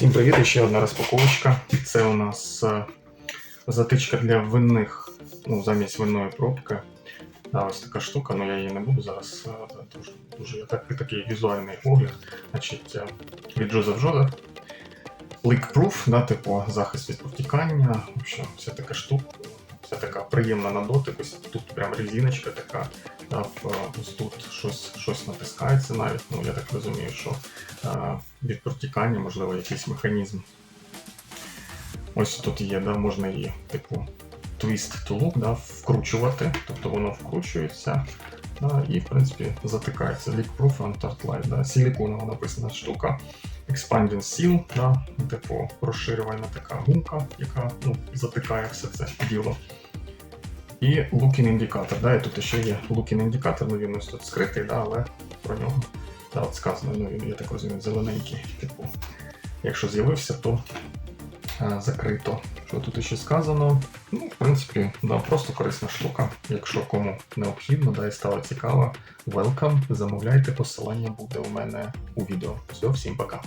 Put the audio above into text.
Всім привіт, ще одна розпаковочка. Це у нас е, затичка для винних, ну, замість винної пробки. Да, ось така штука, але я її не буду зараз. е, Дуже, дуже так, такий візуальний огляд. Значить, е, від Joseph Joda. Leak Proof, да, типу захист від протікання. В общем, вся така штука, вся така приємна на дотик. Ось тут прям резиночка така. Да, ось тут щось, щось натискається навіть. Ну, я так розумію, що е, від протікання, можливо, якийсь механізм. Ось тут є, да, можна її, типу, to look, да, вкручувати, тобто воно вкручується да, і, в принципі, затикається. Leak Proof and Light, да, силіконова написана штука. Expanding Seal, да, типу розширювальна така гумка, яка ну, затикає все це діло. І Looking Indicator, да, і тут ще є Looking Indicator, ну він ось тут скритий, да, але про нього да, от сказано, ну я так розумію, зелененький. Типу, якщо з'явився, то е, закрито. Що тут ще сказано? Ну, в принципі, да, просто корисна штука. Якщо кому необхідно, да, і стало цікаво, welcome, замовляйте, посилання буде у мене у відео. Все, всім пока.